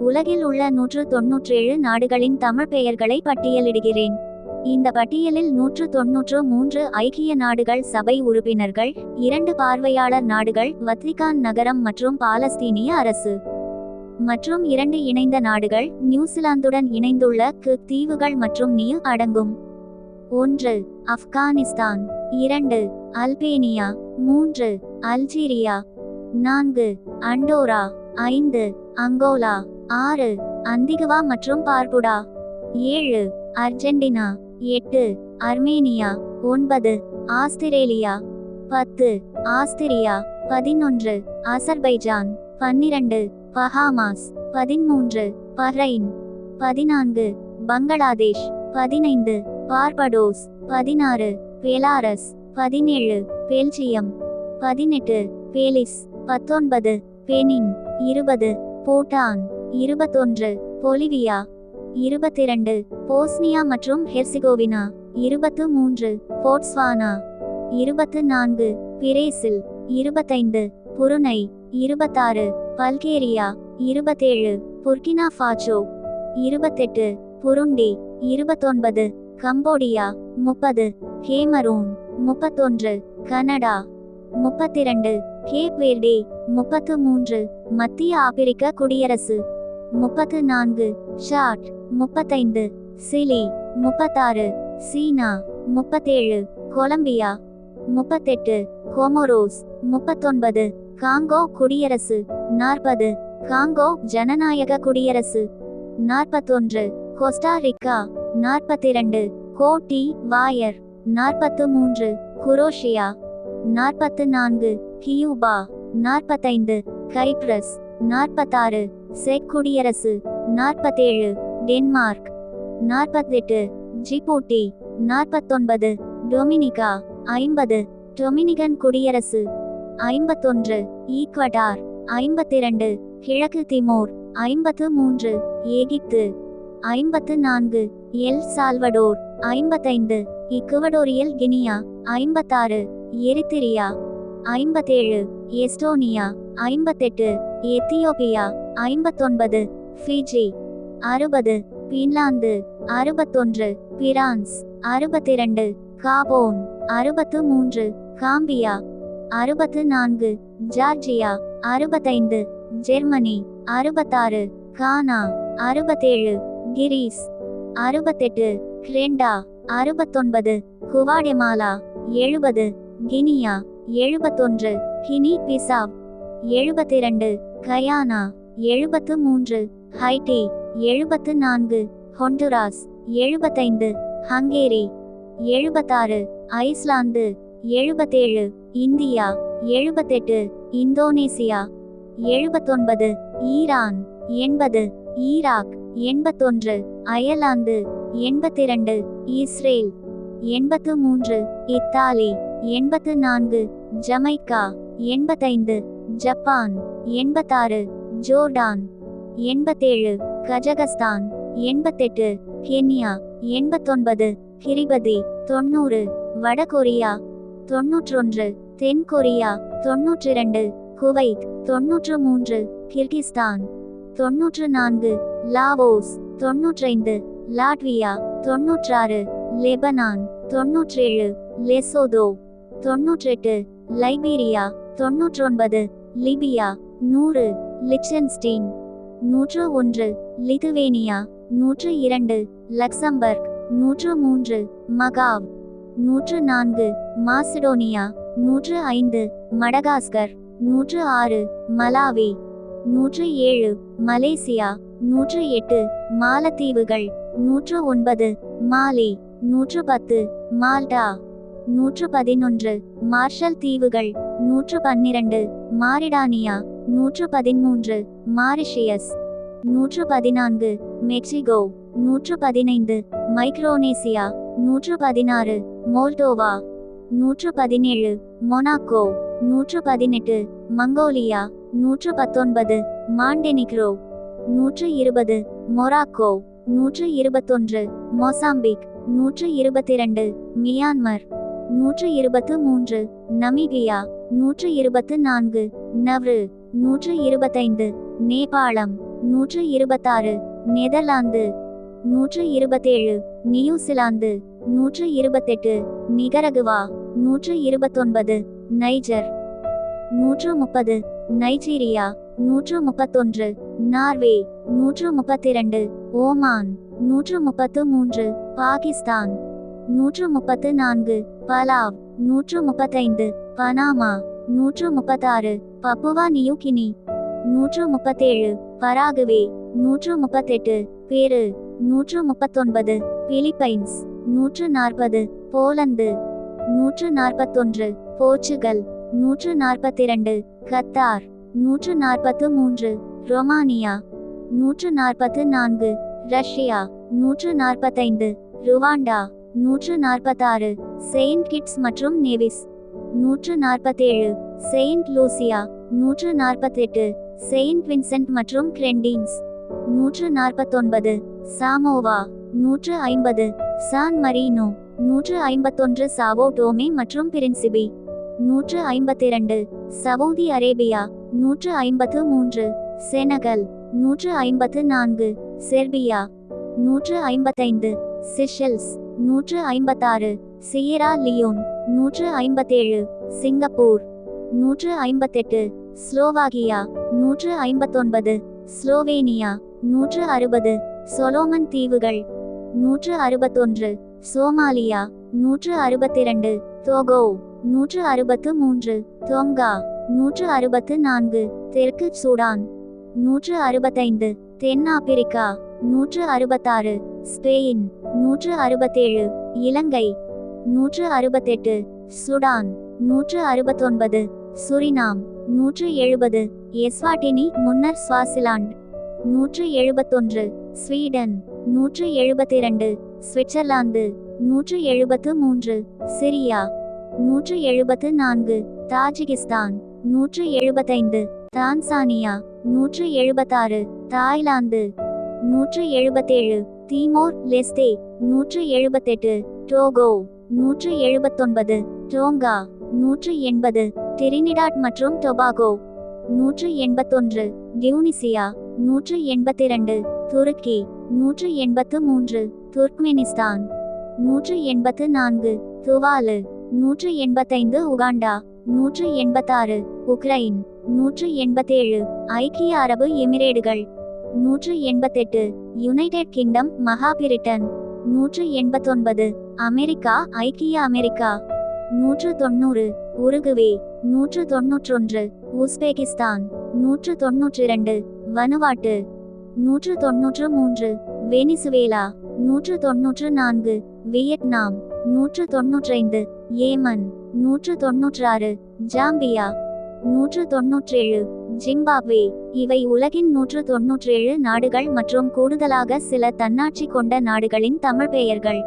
உலகில் உள்ள நூற்று தொன்னூற்றேழு நாடுகளின் தமிழ் பெயர்களை பட்டியலிடுகிறேன். இந்த பட்டியலில் நூற்று தொன்னூற்று மூன்று ஐக்கிய நாடுகள் சபை உறுப்பினர்கள் இரண்டு பார்வையாளர் நாடுகள் வத்திகான் நகரம் மற்றும் பாலஸ்தீனிய அரசு. மற்றும் இரண்டு இணைந்த நாடுகள் நியூசிலாந்துடன் இணைந்துள்ள கு தீவுகள் மற்றும் நியூ அடங்கும். ஒன்று ஆப்கானிஸ்தான். இரண்டு அல்பேனியா. மூன்று அல்ஜீரியா. நான்கு அண்டோரா. ஐந்து அங்கோலா. ஆறு அந்திகுவா மற்றும் பார்புடா. ஏழு அர்ஜென்டினா. எட்டு அர்மேனியா. ஒன்பது ஆஸ்திரேலியா. பத்து ஆஸ்திரியா. பதினொன்று அசர்பைஜான். பன்னிரண்டு பஹாமாஸ். பதிமூன்று பஹ்ரைன். பதினான்கு பங்களாதேஷ். பதினைந்து பார்படோஸ். பதினாறு பெலாரஸ். பதினேழு பெல்ஜியம். பதினெட்டு பேலிஸ். பத்தொன்பது பெனின். இருபது பூட்டான். இருபத்தொன்று பொலிவியா. இருபத்திரண்டு போஸ்னியா மற்றும் ஹெர்சிகோவினா. இருபத்து மூன்று போட்ஸ்வானா. இருபத்து நான்கு பிரேசில். இருபத்தைந்து புருனை. இருபத்தாறு பல்கேரியா. இருபத்தேழு புர்கினா ஃபாச்சோ இருபத்தெட்டு புருண்டி. இருபத்தொன்பது கம்போடியா. முப்பது ஹேமரூன் முப்பத்தொன்று கனடா. முப்பத்திரண்டு கேப் வேர்டே. முப்பத்து மூன்று மத்திய ஆப்பிரிக்க குடியரசு. முப்பத்து நான்கு ஷாட். முப்பத்தைந்து சிலி. முப்பத்தாறு சீனா. முப்பத்தேழு கொலம்பியா. முப்பத்தெட்டு ஹோமோரோஸ். முப்பத்தொன்பது காங்கோ குடியரசு. நாற்பது காங்கோ ஜனநாயக குடியரசு. நாற்பத்தொன்று கொஸ்டாரிக்கா நாற்பத்திரண்டு கோட்டி வாயர். நாற்பத்து மூன்று குரோஷியா. நாற்பத்து நான்கு கியூபா. நாற்பத்தைந்து கைப்ரஸ். நாற்பத்தாறு செக் குடியரசு நாற்பத்தேழு டென்மார்க் நாற்பத்தெட்டு ஜிபூட்டி நாற்பத்தொன்பது டொமினிகா ஐம்பது டொமினிகன் குடியரசு ஐம்பத்தொன்று ஈக்வடார் ஐம்பத்திரண்டு கிழக்கு திமோர் ஐம்பத்து மூன்று எகிப்து ஐம்பத்து நான்கு எல் சால்வடோர் ஐம்பத்தைந்து இக்குவடோரியல் கினியா ஐம்பத்தாறு எரித்திரியா ஐம்பத்தேழு எஸ்டோனியா ஐம்பத்தெட்டு எத்தியோப்பியா ஐம்பத்தொன்பது ஃபிஜி அறுபது பின்லாந்து அறுபத்தொன்று பிரான்ஸ் அறுபத்திரண்டு காபோன் அறுபத்து மூன்று காம்பியா அறுபத்து நான்கு ஜார்ஜியா அறுபத்தைந்து ஜெர்மனி அறுபத்தாறு கானா அறுபத்தேழு கிரீஸ் அறுபத்தெட்டு கிரெண்டா அறுபத்தொன்பது குவாடெமாலா எழுபது கினியா எழுபத்தொன்று கினி எழுபத்தி இரண்டு கயானா எழுபத்து மூன்று ஹைட்டி எழுபத்து நான்கு ஹொண்டுராஸ் எழுபத்தைந்து ஹங்கேரி எழுபத்தாறு ஐஸ்லாந்து எழுபத்தேழு இந்தியா எழுபத்தெட்டு இந்தோனேசியா எழுபத்தொன்பது ஈரான் எண்பது ஈராக் எண்பத்தொன்று அயர்லாந்து எண்பத்திரண்டு இஸ்ரேல் எண்பத்து மூன்று இத்தாலி எண்பத்து நான்கு ஜமைக்கா எண்பத்தைந்து ஜப்பான் எண்பத்தாறு ஜோர்டான் எண்பத்தேழு கஜகஸ்தான் எண்பத்தெட்டு கென்யா எண்பத்தொன்பது கிரிபதி தொண்ணூறு வடகொரியா தொன்னூற்றொன்று தென் கொரியா தொன்னூற்றிரண்டு குவைத் தொன்னூற்று மூன்று கிர்கிஸ்தான் தொன்னூற்று நான்கு லாவோஸ் தொன்னூற்றைந்து லாட்வியா தொன்னூற்றாறு லெபனான் தொன்னூற்றேழு லெசோதோ தொன்னூற்றெட்டு லைபீரியா தொன்னூற்றொன்பது லிபியா நூறு லிச்சன்ஸ்டீன் நூற்று ஒன்று லிதுவேனியா நூற்று இரண்டு லக்சம்பர்க். நூற்று மூன்று மகாவ். நூற்று நான்கு மாசிடோனியா. நூற்று ஐந்து மடகாஸ்கர். நூற்று ஆறு மலாவி. நூற்று ஏழு மலேசியா. நூற்று எட்டு மாலத்தீவுகள். நூற்று ஒன்பது மாலி. நூற்று பத்து மால்டா. நூற்று பதினொன்று மார்ஷல் தீவுகள் நூற்று பன்னிரண்டு மாரிடானியா நூற்று பதிமூன்று மாரிஷியஸ் நூற்று பதினான்கு மெக்சிகோ நூற்று பதினைந்து மைக்ரோனேசியா நூற்று பதினாறு மோல்டோவா நூற்று பதினேழு மொனாக்கோ நூற்று பதினெட்டு மங்கோலியா நூற்று பத்தொன்பது மாண்டெனிக்ரோ நூற்று இருபது மொராக்கோ நூற்று இருபத்தொன்று மொசாம்பிக் நூற்று இருபத்தி இரண்டு மியான்மர். நூற்று இருபத்து மூன்று நமீபியா நூற்று இருபத்து நான்கு நவ்ரு. நூற்று இருபத்தைந்து நேபாளம். நூற்று இருபத்தாறு நெதர்லாந்து. நூற்று இருபத்தேழு நியூசிலாந்து. நூற்று இருபத்தெட்டு நிகரகுவா. நூற்று இருபத்தொன்பது நைஜர். நூற்று முப்பது நைஜீரியா. நூற்று முப்பத்தொன்று நார்வே. நூற்று முப்பத்திரண்டு ஓமான். நூற்று முப்பத்து மூன்று பாகிஸ்தான். நூற்று முப்பத்து நான்கு பலாவ் நூற்று முப்பத்தைந்து. பனாமா நூற்று முப்பத்தாறு. பப்புவா நியூகினி நூற்று முப்பத்தேழு. பராகுவே நூற்று முப்பத்தெட்டு. பேரு நூற்று முப்பத்தொன்பது. பிலிப்பைன்ஸ் நூற்று நாற்பது. போலந்து நூற்று நாற்பத்தொன்று. போர்ச்சுகல் நூற்று நாற்பத்திரண்டு. கத்தார் நூற்று நாற்பத்து மூன்று ரொமானியா நூற்று நாற்பத்து நான்கு. ரஷ்யா நூற்று நாற்பத்தைந்து. ருவாண்டா நூற்று நாற்பத்தாறு செயின்ட் கிட்ஸ் மற்றும் நேவிஸ். நூற்று நாற்பத்தேழு செயின்ட் லூசியா. நூற்று நாற்பத்தெட்டு செயின்ட் வின்சென்ட் மற்றும் கிரெண்டீன்ஸ். நூற்று நாற்பத்தொன்பது சாமோவா. நூற்று ஐம்பது சான் மரீனோ. நூற்று ஐம்பத்தொன்று சாவோ டோமே மற்றும் பிரின்சிபி. நூற்று ஐம்பத்திரண்டு சவுதி அரேபியா. நூற்று ஐம்பத்து மூன்று செனகல். நூற்று ஐம்பத்து நான்கு செர்பியா. நூற்று ஐம்பத்தைந்து சிஷல்ஸ். நூற்று ஐம்பத்தாறு சியரா லியோன். நூற்று ஐம்பத்தேழு சிங்கப்பூர். நூற்று ஐம்பத்தெட்டு ஸ்லோவாகியா. நூற்று ஐம்பத்தொன்பது ஸ்லோவேனியா. நூற்று அறுபது சொலோமன் தீவுகள். நூற்று அறுபத்தொன்று சோமாலியா. நூற்று அறுபத்திரண்டு தோகோ. நூற்று அறுபத்து மூன்று தொங்கா. நூற்று அறுபத்து நான்கு தெற்கு சூடான். நூற்று அறுபத்தைந்து தென்னாப்பிரிக்கா. நூற்று அறுபத்தாறு ஸ்பெயின். நூற்று அறுபத்தேழு இலங்கை. நூற்று அறுபத்தெட்டு சுடான். நூற்று அறுபத்தொன்பது சுரினாம். நூற்று எழுபது எஸ்வாட்டினி முன்னர் ஸ்வாசிலாண்ட் நூற்று எழுபத்தொன்று ஸ்வீடன். நூற்று எழுபத்திரண்டு சுவிட்சர்லாந்து. நூற்று எழுபத்து மூன்று சிரியா. நூற்று எழுபத்து நான்கு தாஜிகிஸ்தான். நூற்று எழுபத்தைந்து தான்சானியா. நூற்று எழுபத்தாறு தாய்லாந்து. நூற்று எழுபத்தேழு தீமோர் லெஸ்தே. நூற்று எழுபத்தெட்டு டோகோ. நூற்று எழுபத்தொன்பது டோங்கா. நூற்று எண்பது டிரினிடாட் மற்றும் டொபாகோ. நூற்று எண்பத்தொன்று டியூனிசியா. நூற்று எண்பத்திரண்டு துருக்கி. நூற்று எண்பத்து மூன்று துர்க்மெனிஸ்தான். நூற்று எண்பத்து நான்கு துவாலு. நூற்று எண்பத்தைந்து உகாண்டா. நூற்று எண்பத்தாறு உக்ரைன். நூற்று எண்பத்தேழு ஐக்கிய அரபு எமிரேடுகள். நூற்று எண்பத்தெட்டு யுனைடெட் கிங்டம் மகாபிரிட்டன். நூற்று எண்பத்தொன்பது அமெரிக்கா ஐக்கிய அமெரிக்கா. நூற்று தொண்ணூறு உருகுவே. நூற்று தொன்னூற்றொன்று உஸ்பெகிஸ்தான். நூற்று தொன்னூற்றிரண்டு வனுவாட்டு. நூற்று தொன்னூற்று மூன்று வெனிசுவேலா. நூற்று தொன்னூற்று நான்கு வியட்நாம். நூற்று தொன்னூற்றைந்து ஏமன். நூற்று தொன்னூற்றாறு ஜாம்பியா. நூற்று தொன்னூற்றேழு ஜிம்பாப்வே. இவை உலகின் நூற்று தொன்னூற்றேழு நாடுகள் மற்றும் கூடுதலாக சில தன்னாட்சி கொண்ட நாடுகளின் தமிழ் பெயர்கள்.